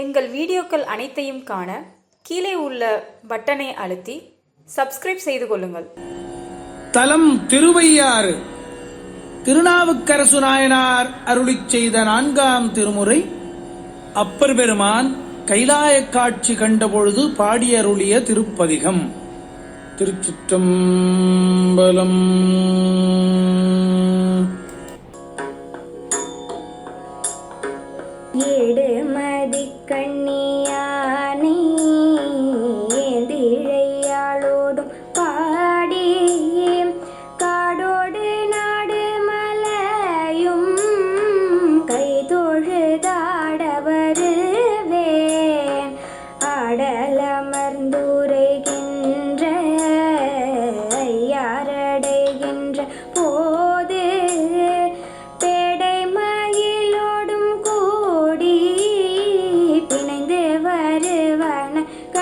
எங்கள் வீடியோக்கள் அனைத்தையும் காண கீழே உள்ள பட்டனை அழுத்தி சப்ஸ்கிரைப் செய்து கொள்ளுங்கள். தலம் திருவையாறு. திருநாவுக்கரசு நாயனார் அருளிச் செய்த நான்காம் திருமுறை அப்பர் பெருமான் கைலாய காட்சி கண்டபொழுது பாடியருளிய திருப்பதிகம். திருச்சிற்றம்பலம் ஏடுமதி கண்ணியானை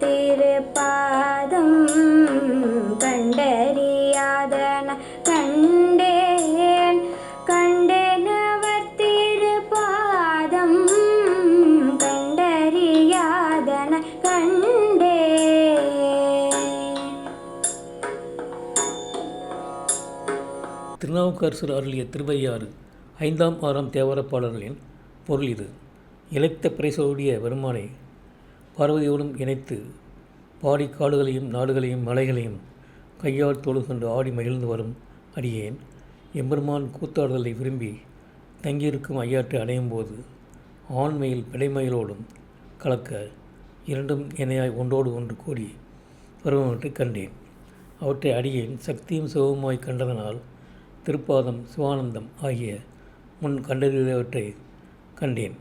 திருப்பாதம் கண்டறியாதன கண்டேன். கண்டனவர் திருப்பாதம் கண்டறியாதன கண்டே திருநாவுக்கரசர் அருளிய திருவையாறு ஐந்தாம் ஆறாம் தேவாரப்பாளர்களின் பொருள் இது. இழைத்த பிரைசோடிய வருமானை பார்வதியோடும் இணைத்து பாடி காடுகளையும் நாடுகளையும் மலைகளையும் கையால் தொழுகொண்டு ஆடி மகிழ்ந்து வரும் அடியேன். எம்பெருமான் கூத்தாடுதலை விரும்பி தங்கியிருக்கும் ஐயாற்றை அடையும் போது ஆண்மையில் பிடைமயிலோடும் கலக்க இரண்டும் இணையாய் ஒன்றோடு ஒன்று கூடி வருவனவற்றைக் கண்டேன். அவற்றை அடியேன் சக்தியும் சிவமாய் கண்டதனால் திருப்பாதம் சிவானந்தம் ஆகிய முன் கண்டறிந்தவற்றை கண்டேன்.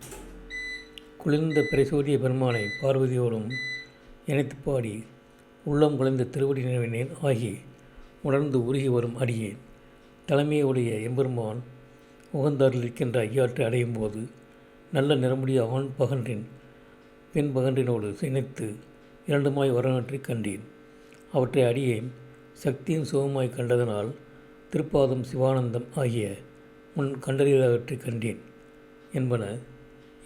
குளிர்ந்த பிரசோதிய பெருமானை பார்வதியோடும் இணைத்து பாடி உள்ளம் குலைந்த திருவடி நினைவினேன் ஆகி உணர்ந்து உருகி வரும் அடியேன். தலைமையுடைய எம்பெருமான் உகந்தாரில் இருக்கின்ற ஐயாற்றை அடையும் போது நல்ல நிறமுடைய ஆண் பகன்றின் பெண் பகன்றினோடு இணைத்து இரண்டுமாய் வரவற்றைக் கண்டேன். அவற்றை அடியேன் சக்தியும் சுகமாய் கண்டதனால் திருப்பாதம் சிவானந்தம் ஆகிய முன் கண்டறியவற்றைக் கண்டேன் என்பன